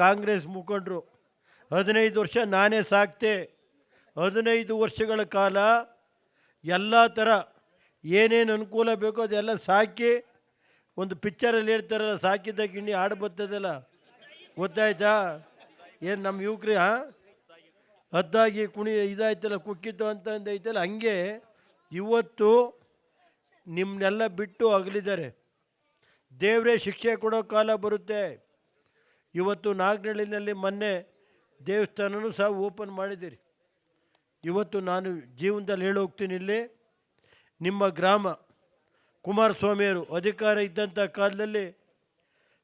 ಕಾಂಗ್ರೆಸ್ ಮುಖಂಡರು, ಹದಿನೈದು ವರ್ಷ ನಾನೇ ಸಾಕ್ತೆ, ಹದಿನೈದು ವರ್ಷಗಳ ಕಾಲ ಎಲ್ಲ ಥರ ಏನೇನು ಅನುಕೂಲ ಬೇಕೋ ಅದೆಲ್ಲ ಸಾಕಿ, ಒಂದು ಪಿಕ್ಚರಲ್ಲಿ ಹೇಳ್ತಾರಲ್ಲ ಸಾಕಿದ್ದ ಗಿಣ್ಣಿ ಹಾಡು ಬರ್ತದಲ್ಲ, ಗೊತ್ತಾಯ್ತಾ? ಏನು ನಮ್ಮ ಯುವಕ್ರಿ, ಹಾಂ? ಹದ್ದಾಗಿ ಕುಣಿ ಇದಾಯ್ತಲ್ಲ, ಕುಕ್ಕಿತ್ತು ಅಂತ ಐತಲ್ಲ ಹಂಗೆ ಇವತ್ತು ನಿಮ್ಮನ್ನೆಲ್ಲ ಬಿಟ್ಟು ಅಗಲಿದ್ದಾರೆ. ದೇವರೇ ಶಿಕ್ಷೆ ಕೊಡೋ ಕಾಲ ಬರುತ್ತೆ. ಇವತ್ತು ನಾಗನಹಳ್ಳಿನಲ್ಲಿ ಮೊನ್ನೆ ದೇವಸ್ಥಾನನೂ ಸಹ ಓಪನ್ ಮಾಡಿದ್ದೀರಿ. ಇವತ್ತು ನಾನು ಜೀವನದಲ್ಲಿ ಹೇಳಿ ಹೋಗ್ತೀನಿ ಇಲ್ಲಿ. ನಿಮ್ಮ ಗ್ರಾಮ ಕುಮಾರಸ್ವಾಮಿಯವರು ಅಧಿಕಾರ ಇದ್ದಂಥ ಕಾಲದಲ್ಲಿ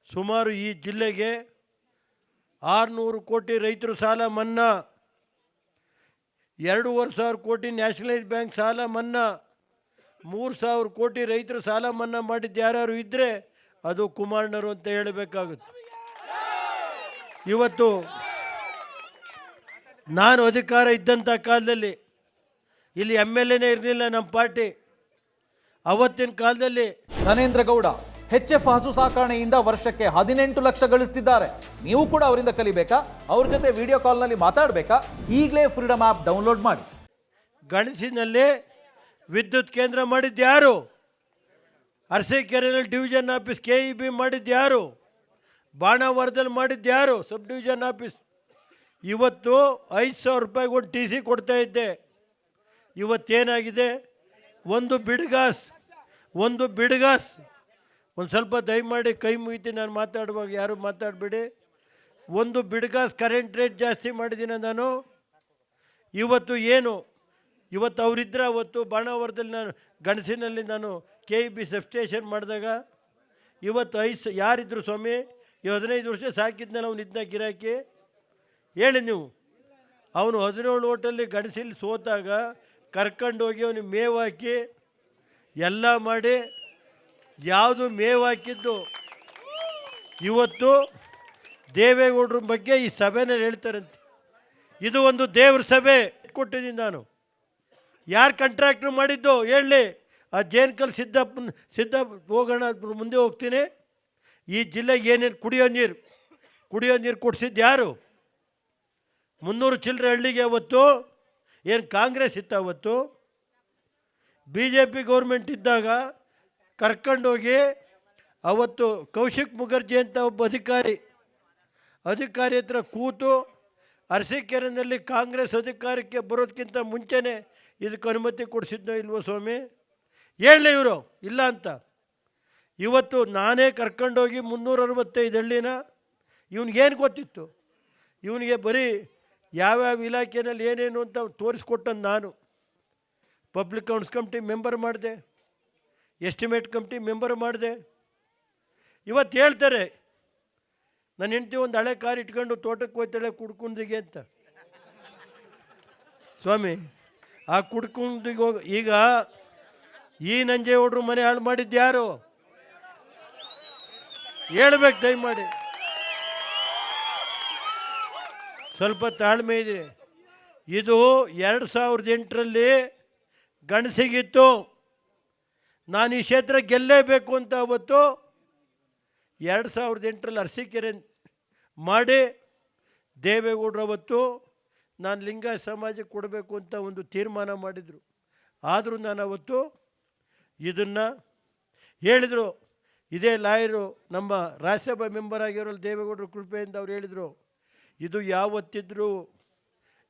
ಸುಮಾರು ಈ ಜಿಲ್ಲೆಗೆ ಆರುನೂರು ಕೋಟಿ ರೈತರು ಸಾಲ ಮನ್ನಾ, ಎರಡೂವರೆ ಸಾವಿರ ಕೋಟಿ ನ್ಯಾಷನಲೈಸ್ ಬ್ಯಾಂಕ್ ಸಾಲ ಮನ್ನಾ, ಮೂರು ಸಾವಿರ ಕೋಟಿ ರೈತರು ಸಾಲ ಮನ್ನಾ ಮಾಡಿದ್ದು ಯಾರ್ಯಾರು ಇದ್ದರೆ ಅದು ಕುಮಾರ್ನರು ಅಂತ ಹೇಳಬೇಕಾಗುತ್ತೆ. ಇವತ್ತು ನಾನು ಅಧಿಕಾರ ಇದ್ದಂಥ ಕಾಲದಲ್ಲಿ ಇಲ್ಲಿ ಎಂ ಎಲ್ ಎನೇ ಇರಲಿಲ್ಲ ನಮ್ಮ ಪಾರ್ಟಿ. ಅವತ್ತಿನ ಕಾಲದಲ್ಲಿ ನರೇಂದ್ರ ಗೌಡ ಹೆಚ್ ಎಫ್ ಹಸು ಸಾಕಾಣೆಯಿಂದ ವರ್ಷಕ್ಕೆ ಹದಿನೆಂಟು ಲಕ್ಷ ಗಳಿಸ್ತಿದ್ದಾರೆ. ನೀವು ಕೂಡ ಅವರಿಂದ ಕಲಿಬೇಕಾ? ಅವ್ರ ಜೊತೆ ವಿಡಿಯೋ ಕಾಲ್ನಲ್ಲಿ ಮಾತಾಡಬೇಕಾ? ಈಗಲೇ ಫ್ರೀಡಮ್ ಆ್ಯಪ್ ಡೌನ್ಲೋಡ್ ಮಾಡಿ. ಗಣಸಿನಲ್ಲಿ ವಿದ್ಯುತ್ ಕೇಂದ್ರ ಮಾಡಿದ್ದು ಯಾರು ಅರಸೀಕೆರೆಯಲ್ಲಿ division office K E B ಮಾಡಿದ್ದು ಯಾರು ಬಾಣಾವರದಲ್ಲಿ ಮಾಡಿದ್ದು ಯಾರು? Sub division office. ಇವತ್ತು ಐದು ಸಾವಿರ ರೂಪಾಯಿಗೆ ಒಂದು ಟಿ ಸಿ ಕೊಡ್ತಾ ಇದ್ದೆ. ಇವತ್ತೇನಾಗಿದೆ? ಒಂದು ಬಿಡ್ಗಾಸ್ ಒಂದು ಬಿಡ್ಗಾಸ್. ಒಂದು ಸ್ವಲ್ಪ ದಯಮಾಡಿ ಕೈ ಮುಗಿತಿ ನಾನು ಮಾತಾಡುವಾಗ ಯಾರು ಮಾತಾಡಬೇಡಿ. ಒಂದು ಬಿಡ್ಗಾಸ್ ಕರೆಂಟ್ ರೇಟ್ ಜಾಸ್ತಿ ಮಾಡಿದ್ದೀನಿ ನಾನು. ಇವತ್ತು ಏನು? ಇವತ್ತು ಅವರಿದ್ದರೆ ಅವತ್ತು ಬಾಣಾವರದಲ್ಲಿ ನಾನು ಗಣಸಿನಲ್ಲಿ ನಾನು ಕೆ ಇ ಬಿ ಸಬ್ಸ್ಟೇಷನ್ ಮಾಡಿದಾಗ, ಇವತ್ತು ಐದು ಯಾರಿದ್ರು ಸ್ವಾಮಿ? ಈ ಹದಿನೈದು ವರ್ಷ ಸಾಕಿದ್ನಲ್ಲ ಅವನು ಇದನ್ನ ಗಿರಾಕಿ? ಹೇಳಿ ನೀವು. ಅವನು ಹದಿನೇಳು ಓಟಲ್ಲಿ ಗಡಿಸಿಲ್ಲಿ ಸೋತಾಗ ಕರ್ಕೊಂಡೋಗಿ ಅವನಿಗೆ ಮೇವು ಹಾಕಿ, ಎಲ್ಲ ಮಾಡಿ, ಯಾವುದು ಮೇವು ಹಾಕಿದ್ದು? ಇವತ್ತು ದೇವೇಗೌಡ್ರ ಬಗ್ಗೆ ಈ ಸಭೆನಲ್ಲಿ ಹೇಳ್ತಾರಂತೆ. ಇದು ಒಂದು ದೇವ್ರ ಸಭೆ ಕೊಟ್ಟಿದ್ದೀನಿ ನಾನು. ಯಾರು ಕಾಂಟ್ರಾಕ್ಟ್ರು ಮಾಡಿದ್ದು ಹೇಳಿ. ಆ ಜೇನ್ಕಲ್ ಸಿದ್ದಪ್ಪ ಹೋಗೋಣ ಅದ್ರ ಮುಂದೆ ಹೋಗ್ತೀನಿ. ಈ ಜಿಲ್ಲೆಗೆ ಏನೇನು ಕುಡಿಯೋ ನೀರು ಕುಡಿಯೋ ನೀರು ಕೊಡಿಸಿದ್ದು ಯಾರು? ಮುನ್ನೂರು ಚಿಲ್ಲರೆ ಹಳ್ಳಿಗೆ ಅವತ್ತು, ಏನು ಕಾಂಗ್ರೆಸ್ ಇತ್ತು ಅವತ್ತು? ಬಿ ಜೆ ಪಿ ಗೌರ್ಮೆಂಟ್ ಇದ್ದಾಗ ಕರ್ಕೊಂಡೋಗಿ ಅವತ್ತು ಕೌಶಿಕ್ ಮುಖರ್ಜಿ ಅಂತ ಒಬ್ಬ ಅಧಿಕಾರಿ ಅಧಿಕಾರಿ ಹತ್ರ ಕೂತು ಅರಸೀಕೆರೆನಲ್ಲಿ ಕಾಂಗ್ರೆಸ್ ಅಧಿಕಾರಕ್ಕೆ ಬರೋದಕ್ಕಿಂತ ಮುಂಚೆನೇ ಇದಕ್ಕೆ ಅನುಮತಿ ಕೊಡಿಸಿದ್ನೋ ಇಲ್ವೋ ಸ್ವಾಮಿ? ಹೇಳಲಿ ಇವರು, ಇಲ್ಲ ಅಂತ. ಇವತ್ತು ನಾನೇ ಕರ್ಕೊಂಡೋಗಿ ಮುನ್ನೂರ ಅರವತ್ತೈದು ಹಳ್ಳಿನ ಇವನಿಗೇನು ಗೊತ್ತಿತ್ತು? ಇವನಿಗೆ ಬರೀ ಯಾವ್ಯಾವ ಇಲಾಖೆಯಲ್ಲಿ ಏನೇನು ಅಂತ ತೋರಿಸ್ಕೊಟ್ಟಂದು ನಾನು. ಪಬ್ಲಿಕ್ ಅಕೌಂಟ್ಸ್ ಕಮಿಟಿ ಮೆಂಬರ್ ಮಾಡಿದೆ, ಎಸ್ಟಿಮೇಟ್ ಕಮಿಟಿ ಮೆಂಬರ್ ಮಾಡಿದೆ. ಇವತ್ತು ಹೇಳ್ತಾರೆ ನನ್ನ ಹೆಂಡತಿ ಒಂದು ಹಳೆ ಕಾರ್ ಇಟ್ಕೊಂಡು ತೋಟಕ್ಕೆ ಹೋಯ್ತಾಳೆ ಕುಡ್ಕುಂದಿಗೆ ಅಂತ. ಸ್ವಾಮಿ, ಆ ಕುಡ್ಕುಂದಿಗೆ ಹೋಗಿ, ಈಗ ಈ ನಂಜೇಗೌಡರು ಮನೆ ಹಾಳು ಮಾಡಿದ್ದು ಯಾರು? ಹೇಳ್ಬೇಕು, ದಯಮಾಡಿ. ಸ್ವಲ್ಪ ತಾಳ್ಮೆ ಇದೆ. ಇದು ಎರಡು ಸಾವಿರದ ಎಂಟರಲ್ಲಿ ಗಣಸಿಗಿತ್ತು. ನಾನು ಈ ಕ್ಷೇತ್ರ ಗೆಲ್ಲೇಬೇಕು ಅಂತ ಅವತ್ತು ಎರಡು ಸಾವಿರದ ಎಂಟರಲ್ಲಿ ಅರಸೀಕೆರೆ ಮಾಡಿ ದೇವೇಗೌಡರು ಅವತ್ತು ನಾನು ಲಿಂಗ ಸಮಾಜಕ್ಕೆ ಕೊಡಬೇಕು ಅಂತ ಒಂದು ತೀರ್ಮಾನ ಮಾಡಿದರು. ಆದರೂ ನಾನು ಅವತ್ತು ಇದನ್ನು ಹೇಳಿದರು. ಇದೇ ಲಾಯರು ನಮ್ಮ ರಾಜ್ಯಸಭಾ ಮೆಂಬರ್ ಆಗಿರೋ ದೇವೇಗೌಡರು ಕೃಪೆಯಿಂದ ಅವ್ರು ಹೇಳಿದರು, ಇದು ಯಾವತ್ತಿದ್ರೂ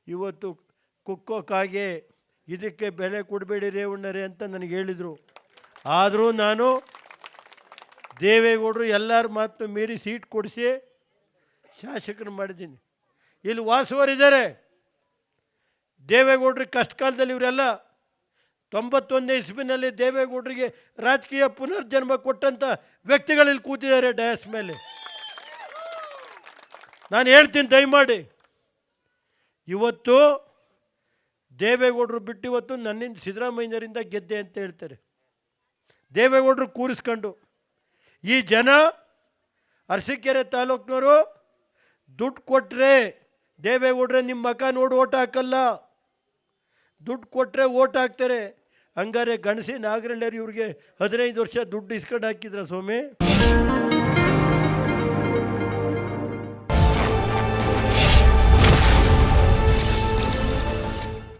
ಇವತ್ತು ಕುಕ್ಕೋಕ್ಕಾಗೆ ಇದಕ್ಕೆ ಬೆಲೆ ಕೊಡಬೇಡಿ ರೇವಣ್ಣರೇ ಅಂತ ನನಗೆ ಹೇಳಿದರು. ಆದರೂ ನಾನು ದೇವೇಗೌಡರು ಎಲ್ಲರ ಮಾತು ಮೀರಿ ಸೀಟ್ ಕೊಡಿಸಿ ಶಾಸಕರು ಮಾಡಿದ್ದೀನಿ. ಇಲ್ಲಿ ವಾಸವರಿದ್ದಾರೆ. ದೇವೇಗೌಡರಿಗೆ ಕಷ್ಟ ಕಾಲದಲ್ಲಿ ಇವರೆಲ್ಲ ತೊಂಬತ್ತೊಂದನೇ ಇಸ್ವಿನಲ್ಲಿ ದೇವೇಗೌಡರಿಗೆ ರಾಜಕೀಯ ಪುನರ್ಜನ್ಮ ಕೊಟ್ಟಂಥ ವ್ಯಕ್ತಿಗಳಲ್ಲಿ ಕೂತಿದ್ದಾರೆ ಡಯಾಸ್ ಮೇಲೆ. ನಾನು ಹೇಳ್ತೀನಿ, ದಯಮಾಡಿ. ಇವತ್ತು ದೇವೇಗೌಡರು ಬಿಟ್ಟು ಇವತ್ತು ನನ್ನಿಂದ ಸಿದ್ದರಾಮಯ್ಯರಿಂದ ಗೆದ್ದೆ ಅಂತ ಹೇಳ್ತಾರೆ. ದೇವೇಗೌಡರು ಕೂರಿಸ್ಕೊಂಡು. ಈ ಜನ ಅರಸೀಕೆರೆ ತಾಲೂಕಿನವರು ದುಡ್ಡು ಕೊಟ್ಟರೆ ದೇವೇಗೌಡ್ರೆ ನಿಮ್ಮ ಮಕ ನೋಡಿ ಓಟ್ ಹಾಕಲ್ಲ. ದುಡ್ಡು ಕೊಟ್ಟರೆ ಓಟ್ ಹಾಕ್ತಾರೆ. ಹಂಗಾರೆ ಗಣಸಿ ನಾಗರಳ್ಳರು ಇವ್ರಿಗೆ ಹದಿನೈದು ವರ್ಷ ದುಡ್ಡು ಇಸ್ಕೊಂಡು ಹಾಕಿದ್ರ ಸ್ವಾಮಿ?